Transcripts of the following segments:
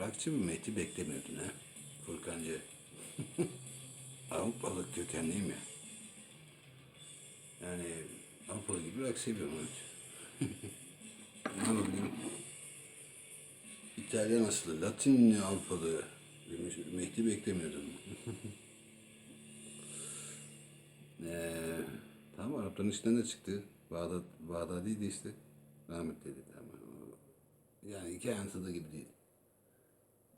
Rockçı bir Mehdi beklemiyordun ha Furkancı. Avrupalı kökenliyim ya. Yani Avrupalı gibi rock seviyorum evet. ne yapabilirim? İtalyan asıllı, Latin Avrupalı bir Mehdi beklemiyordum. Ee, tamam Arapların içinden de çıktı. Bağdat, Bağdadi'ydi işte. Rahmetliydi tamam. O- Yani iki ayrıntıda gibi değil.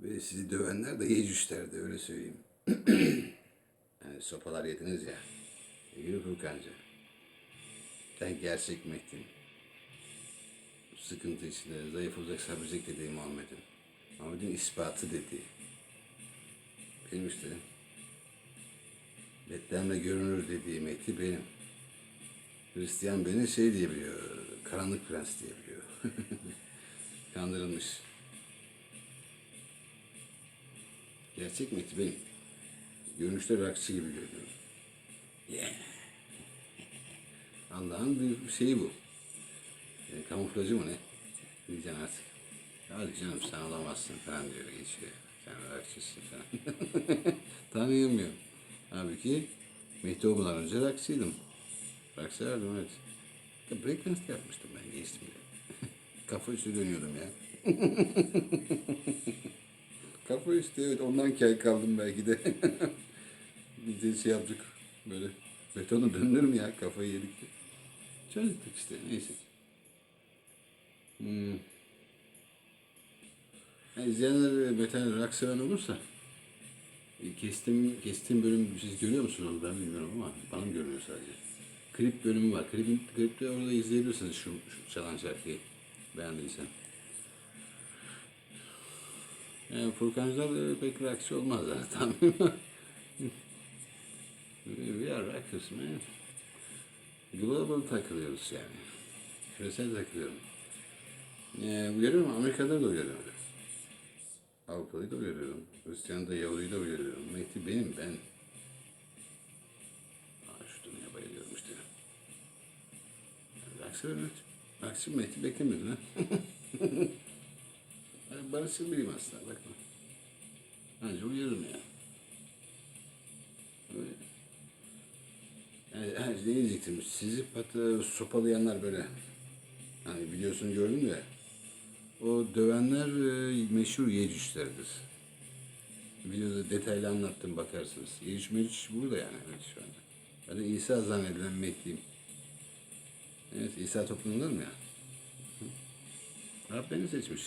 Ve sizi dövenler de Yecüslerdi öyle söyleyeyim. yani sopalar yediniz ya. Yürü Furkancı. Sen gerçek Mehdi'nin. Sıkıntı içinde zayıf olacak sabrecek dediği Muhammed'in. Muhammed'in ispatı dediği. Benim işte Betlehem'de görünür dediği Mehdi benim. Hristiyan beni şey diyebiliyor, karanlık prens diyebiliyor. Kandırılmış. Gerçek Mehdi benim. Görünüşte rakçı gibi görünüyorum. Yeah. Allah'ın bir şeyi bu. E, kamuflajı mı ne? Diyeceksin artık. Hadi canım sen olamazsın falan diyor geçiyor. Sen rakçısın falan. Tanıyamıyor. Halbuki Mehdi olmadan önce rakçıydım. Rak severdim evet. Ya breakdance yapmıştım ben bile. Kafa üstü dönüyordum ya. Kafa üstü evet ondan kel kaldım belki de. Biz de şey yaptık böyle. Betona dönülür mü ya kafayı yedik. Çözdük işte neyse. Hmm. Yani izleyenler metal rock seven olursa e, Kestim, kestim bölüm siz görüyor musunuz ben bilmiyorum ama bana mı görünüyor sadece. Klip bölümü var. Klipin, klipte orada izleyebilirsiniz şu, şu çalan şarkıyı beğendiysen. Yani Furkancılar e, pek rockçı olmaz zaten. We are rockers man. Global takılıyoruz yani. Küresel takılıyorum. Ee, uyarıyorum Amerika'da da uyarıyorum. Avrupa'yı da uyarıyorum. Hristiyan'ı da Yahudi'yi de uyarıyorum. Mehdi benim ben. Aa, şu dünyaya bayılıyorum işte. Aksi evet. Aksi Mehdi beklemiyordun ha. ben barışçıl biriyim aslında bakma. Bence uyarırım ya. Öyle. Yani her ne diyecektim? Sizi patı sopalayanlar böyle. Hani videosunu gördüm de. O dövenler e, meşhur Yecüslerdir. Videoda detaylı anlattım bakarsınız. Yecüc Mecüc burada yani evet şu anda. Ben de İsa zannedilen Mehdi'yim. Evet İsa toplumundan mı ya? Rab beni seçmiş.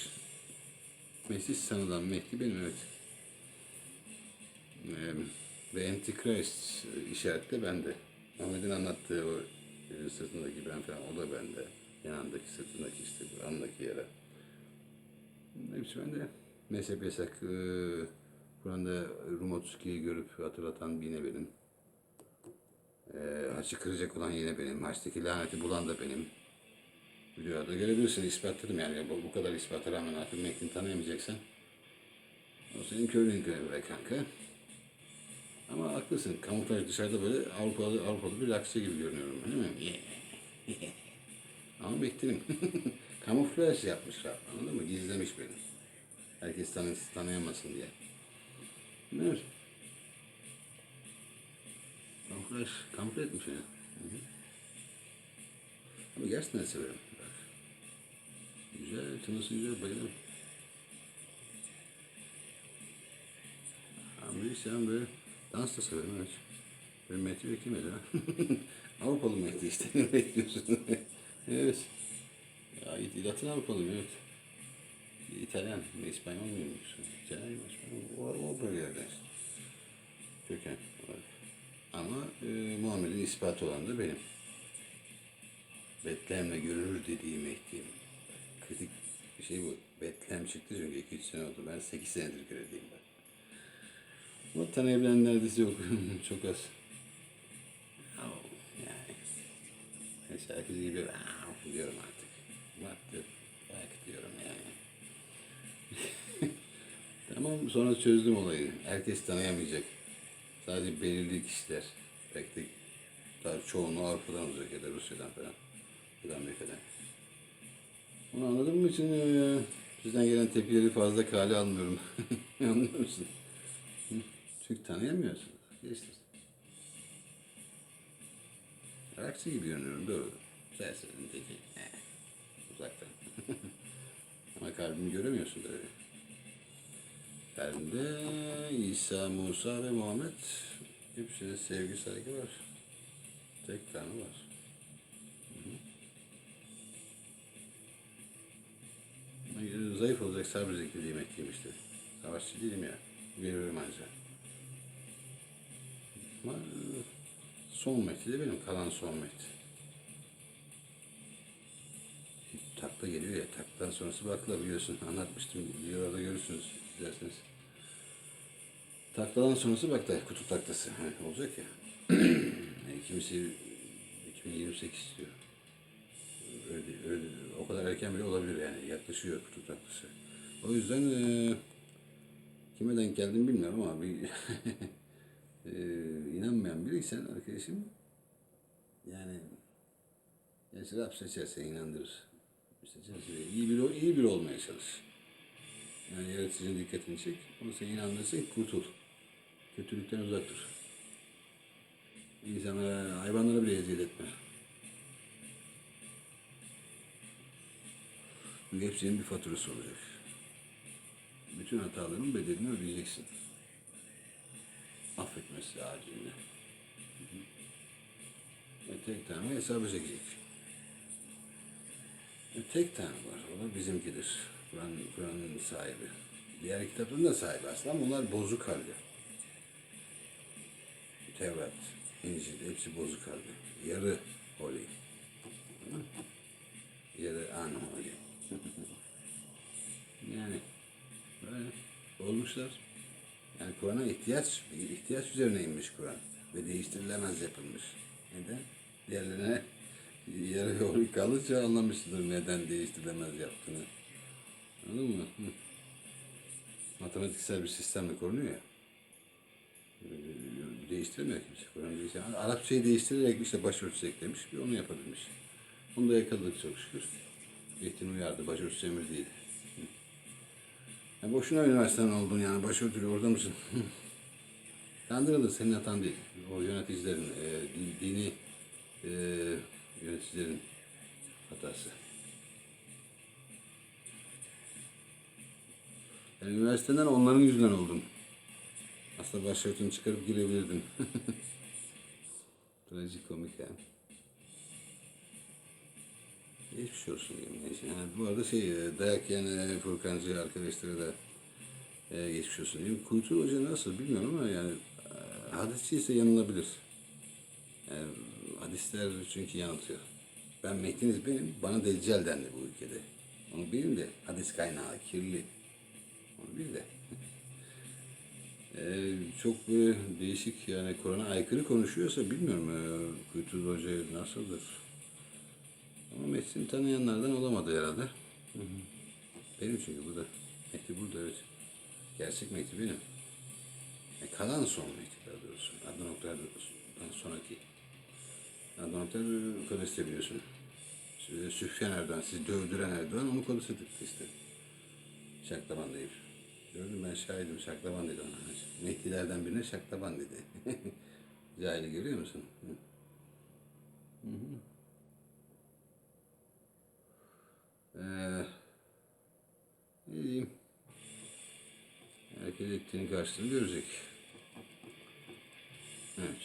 Mesih sanılan Mehdi benim evet. Ee, ve Antichrist işareti de bende. Muhammed'in anlattığı o e, sırtındaki ben falan o da bende. Yanındaki sırtındaki işte andaki yere. Hepsi bende. Mezhep yasak. Ee, Kur'an'da Rumotski'yi görüp hatırlatan yine benim. Ee, haçı kıracak olan yine benim. Haçtaki laneti bulan da benim. Videoda görebilirsin ispatladım yani bu, bu kadar ispata rağmen artık Mehdi'ni tanıyamayacaksan o senin körlüğün be kanka. Ama haklısın. Kamuflaj dışarıda böyle Avrupalı, Avrupalı bir lakçı gibi görünüyorum. Değil mi? Ama beklerim. Kamuflaj yapmışlar. Anladın mı? Gizlemiş beni. Herkes tanı tanıyamasın diye. Evet. Kamuflaj, kamufle etmiş ya. Ama gerçekten severim. Güzel, tınısı güzel, bayılırım. Ama sen böyle dans da severim evet. Ben Mehdi beklemedi ha. Avrupalı Mehdi işte ne bekliyorsun? evet. Ya Latin Avrupalı evet. İtalyan, İspanyol muymuş? İtalyan, İspanyol, o, o bölgelerde işte. Köken olarak. Ama e, Muhammed'in ispatı olan da benim. Betlehem'le görülür dediği Mehdi'yim. Kritik şey bu. Betlehem çıktı çünkü 2-3 sene oldu. Ben 8 senedir görevliyim ben. Ama tanıyabilen neredeyse yok. Çok az. Yani. Şarkıcı gibi diyorum artık. The fuck diyorum yani. tamam sonra çözdüm olayı. Herkes tanıyamayacak. Sadece belirli kişiler. Pek de daha çoğunluğu Avrupa'dan olacak ya da Rusya'dan falan. Ya da Amerika'dan. Bunu anladığım için eee, Sizden gelen tepkileri fazla kale almıyorum. Anlıyor musun? Çünkü tanıyamıyorsun. Geçti. Aksi gibi görünüyorum doğru. Sensin teki. He. Uzaktan. Ama kalbimi göremiyorsun tabii. Kalbimde İsa, Musa ve Muhammed hepsinin sevgi saygı var. Tek tane var. Zayıf olacak zikri yemekliyim işte. Savaşçı değilim ya. Veririm ancak. Ama son mekti de benim. Kalan son mekti. Takla geliyor ya. Taktan sonrası bakla biliyorsun. Anlatmıştım. Videolarda görürsünüz. izlerseniz. Takladan sonrası bakla. Kutu taklası. Olacak ya. Yani kimisi 2028 istiyor. Öyle, öyle, o kadar erken bile olabilir yani. Yaklaşıyor kutu taklası. O yüzden e, kime denk geldim bilmiyorum ama bir e, inanmayan biriysen arkadaşım yani Gerçi Rab seçerse inandırır. Seçerse iyi biri, iyi biri olmaya çalış. Yani yaratıcının dikkatini çek. Onu seni inandırsın kurtul. Kötülükten uzak dur. İnsanlara, hayvanlara bile eziyet etme. Hepsinin bir faturası olacak. Bütün hataların bedelini ödeyeceksin. Affetmesi acilinde. Ve tek tane hesabı çekecek. Ve tek tane var. O da bizimkidir. Kur'an, Kur'an'ın sahibi. Diğer kitapların da sahibi aslında ama onlar bozuk halde. Tevrat, İncil hepsi bozuk halde. Yarı holy. Yarı unholy. Yani böyle olmuşlar. Yani Kur'an'a ihtiyaç, ihtiyaç üzerine inmiş Kur'an. Ve değiştirilemez yapılmış. Neden? Diğerlerine yarı yolu kalınca anlamışsındır neden değiştirilemez yaptığını. Anladın mı? Matematiksel bir sistemle korunuyor ya. Ee, Değiştiremiyor kimse. Kur'an değiştiremiyor. Arapçayı değiştirerek işte başörtüsü eklemiş. Bir onu yapabilmiş. Onu da yakaladık çok şükür. Mehdi'nin uyardı. Başörtüsü emir değil. Ya boşuna üniversiteden oldun yani. Başörtülü orada mısın? Kandırıldı. Senin hatan değil. O yöneticilerin, e, din- dini e, yöneticilerin hatası. Yani üniversiteden onların yüzünden oldum. Aslında başörtünü çıkarıp girebilirdim. Trajikomik ya. Geçmiş olsun. Neyse. Yani bu arada şey, e, dayak yiyen e, Furkancı arkadaşlara da e, geçmiş olsun diyeyim. Kuytu Hoca nasıl bilmiyorum ama yani e, hadisçi ise yanılabilir. Yani hadisler çünkü yanıltıyor. Ben Mehdiniz benim, bana deccal dendi bu ülkede. Onu bilin de hadis kaynağı kirli. Onu bil de. Ee, çok böyle değişik yani Kur'an'a aykırı konuşuyorsa bilmiyorum e, Kuytu Hoca nasıldır. Ama Mehdi'ni tanıyanlardan olamadı herhalde. Benim çünkü burada. Mehdi burada evet. Gerçek Mehdi benim. E, kalan son Mehdi daha doğrusu. Adnan Oktar'dan sonraki. Adnan Oktar e, Kudüs'te biliyorsun. Size Süfyan Erdoğan, sizi dövdüren Erdoğan onu tıktı işte. Şaklaban deyip. Gördüm ben şahidim şaklaban dedi ona. Mehdilerden birine şaklaban dedi. Cahili görüyor musun? Hı. Ee, ne diyeyim? Herkes ettiğini görecek. Evet.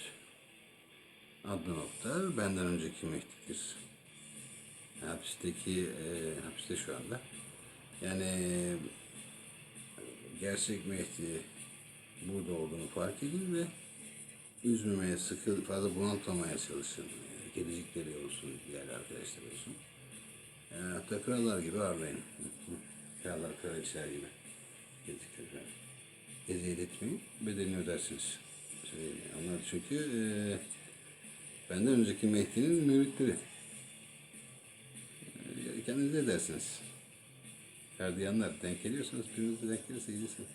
Adnan Oktar benden önceki Mehdi'dir. Hapisteki, e, hapiste şu anda. Yani gerçek Mehdi burada olduğunu fark edin ve üzmemeye, sıkı, fazla bunaltmamaya çalışın. Kedicikleri olsun, diğer arkadaşlar olsun. E, hatta krallar gibi ağırlayın. Krallar, kraliçeler gibi. Kedicikleri falan. Eziyet etmeyin, bedelini ödersiniz. Şey, onlar çünkü e, benden önceki Mehdi'nin müritleri. E, kendiniz edersiniz. Gardiyanlar denk geliyorsanız birinize denk gelirse iyisin.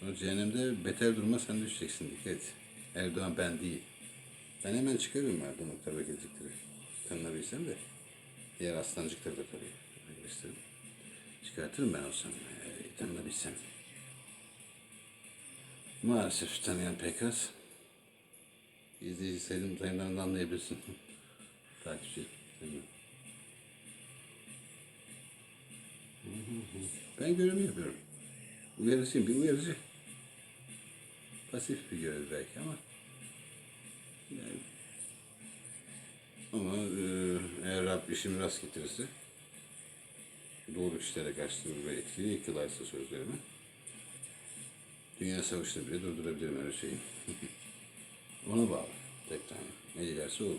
Sonra cehennemde beter duruma sen düşeceksin dikkat et. Erdoğan ben değil. Ben hemen çıkarıyorum Erdoğan Oktar ve gelecekleri. Tanınabilsem de. Diğer aslancıkları da tabii. Çıkartırım ben olsam. E, tanınabilsem. Maalesef tanıyan pek az. İzleyici sayılım sayımlarından anlayabilirsin. Takipçi. Ben görevimi yapıyorum. Uyarıcıyım, bir uyarıcı. Pasif bir görev belki ama yani ama e, eğer Rab işimi rast getirirse doğru kişilere karşıtır ve etkili kılarsa sözlerimi dünya savaşını bile durdurabilirim öyle şeyi. Ona bağlı. Tek tane. Ne dilerse olur.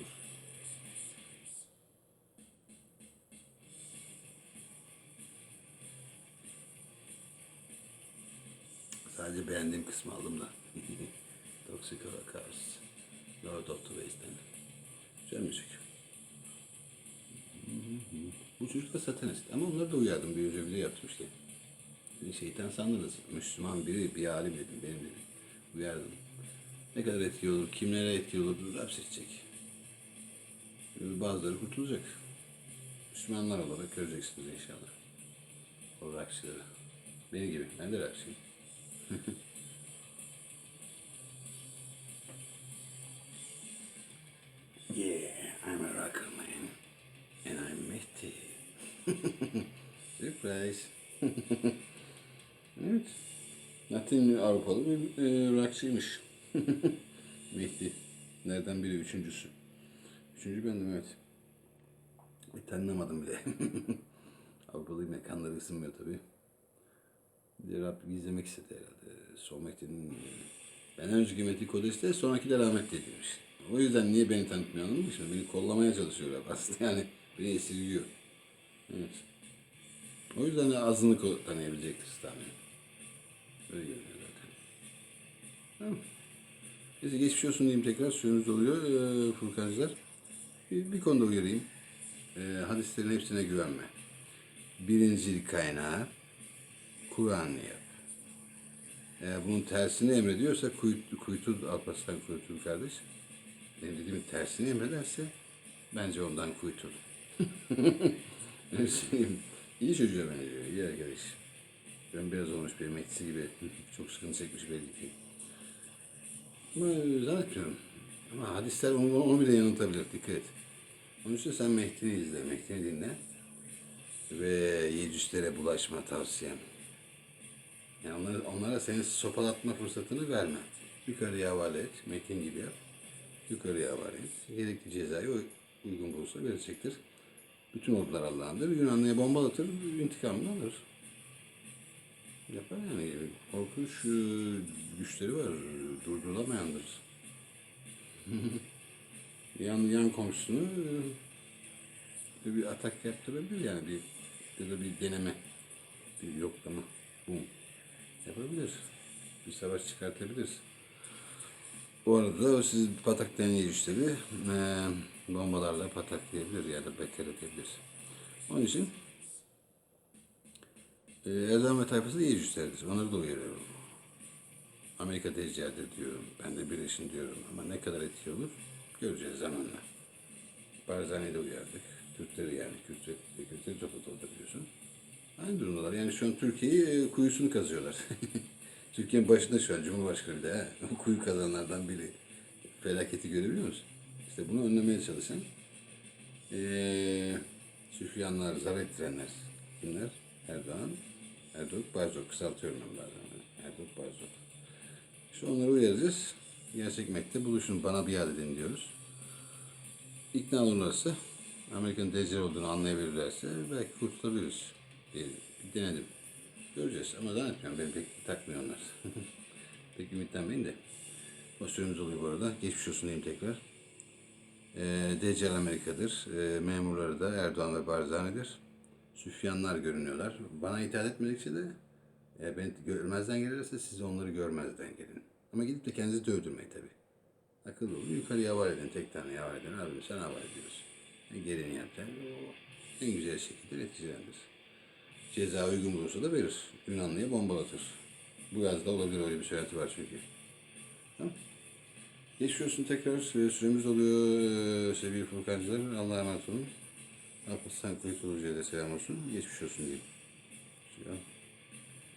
Sadece beğendiğim kısmı aldım da. Toxic Holocaust. Lord of the Waste'den. Güzel müzik. Bu çocuk da satanist. Ama onları da uyardım. Bir önce video yaptım işte. Şeytan sandınız. Müslüman biri, bir alim dedim. Benim dedim. Uyardım. Ne kadar etkili olur, kimlere etkili olur hapsedecek. Bazıları kurtulacak. Müslümanlar olarak göreceksiniz inşallah. O rakçıları. Beni gibi. Ben de rakçıyım. yeah, I'm a rocker man. And I'm Mehdi. Surprise. Avrupalı bir e, rockçıymış. Mehdi. Nereden biri? Üçüncüsü. Üçüncü bendim evet. Bir tanınamadım bile. Avrupalı mekanları ısınmıyor tabii. Bir de Rabbim izlemek istedi herhalde. Son Mehdi'nin ben önceki Mehdi Kodes'te sonraki de rahmetli edilmiş. O yüzden niye beni tanıtmıyor anladın mı? Şimdi beni kollamaya çalışıyor Rab aslında yani beni esirgiyor. Evet. O yüzden de azını ko- tanıyabilecektir tahmin. Öyle görünüyor. Neyse geçmiş olsun diyeyim tekrar. Suyunuz oluyor ee, Furkancılar. Bir, bir konuda uyarayım. Ee, hadislerin hepsine güvenme. Birincil kaynağı Kur'an'ı yap. Eğer bunun tersini emrediyorsa kuyut, kuytu, Alparslan kuytul kardeş. Benim dediğimin tersini emrederse bence ondan söyleyeyim. İyi çocuğa benziyor, iyi arkadaş. Ben biraz olmuş bir emeklisi gibi. Çok sıkıntı çekmiş belli ki. Ama zannetmiyorum. Ama hadisler onu, onu bile yanıltabilir, dikkat et. Onun için sen Mehdi'ni izle, Mehdi'ni dinle. Ve yecüslere bulaşma tavsiyem. Yani onlara, onlara seni sopalatma fırsatını verme. Yukarıya havale et, Mekin gibi yap. Yukarıya havale et. Gerekli cezayı uygun bulursa verecektir. Bütün ordular Allah'ındır. Yunanlı'ya bombalatır, intikamını alır. Yapar yani. Korkunç güçleri var. Durdurulamayandır. yan, yan komşusunu e, bir atak yaptırabilir yani bir ya da bir deneme, bir yoklama, bum yapabilir. Bir savaş çıkartabilir. Bu arada siz pataklayan güçleri e, bombalarla pataklayabilir ya da beter edebilir. Onun için e, ve tayfası da iyi güçlerdir. Onları da uyarıyorum. Amerika tecrübedir diyorum. Ben de birleşin diyorum. Ama ne kadar etkili olur göreceğiz zamanla. Barzani'de uyardık. Kürtleri yani Kürtleri, Kürtleri topu doldurabiliyorsun. Aynı durumdalar. Yani şu an Türkiye'yi e, kuyusunu kazıyorlar. Türkiye'nin başında şu an Cumhurbaşkanı bir de ha. Kuyu kazanlardan biri. Felaketi görebiliyor musun? İşte bunu önlemeye çalışan eee Süfyanlar, zar ettirenler. Kimler? Erdoğan, Erdoğan, Barzok. Kısaltıyorum ben bazen. Erdoğan, Barzok. İşte onları uyaracağız. Gerçek Mekte buluşun bana biat edin diyoruz. İkna olurlarsa, Amerika'nın deccal olduğunu anlayabilirlerse belki kurtulabiliriz diye denedim. Göreceğiz ama zannetmiyorum beni pek takmıyor onlar. pek ümitlenmeyin de. O süremiz oluyor bu arada. Geçmiş olsun diyeyim tekrar. E, Deccal Amerika'dır. E, memurları da Erdoğan ve Barzani'dir. Süfyanlar görünüyorlar. Bana itaat etmedikçe de e, beni görmezden gelirse siz onları görmezden gelin. Ama gidip de kendinizi dövdürmeyin tabi. Akıllı olun. Yukarıya havale edin. Tek tane havale edin. Abi sen havale ediyorsun. E, gereğini yapacaksın. En güzel şekilde neticelendir. Ceza uygun bulursa da verir. Yunanlı'ya bombalatır. Bu yazda olabilir öyle bir söylenti var çünkü. Tamam. Geçmiş olsun tekrar. Süre- Süremiz oluyor sevgili Furkancılar. Allah'a emanet olun. Apple Sank'ın sunucuya da selam olsun. Geçmiş olsun diyeyim. Selam.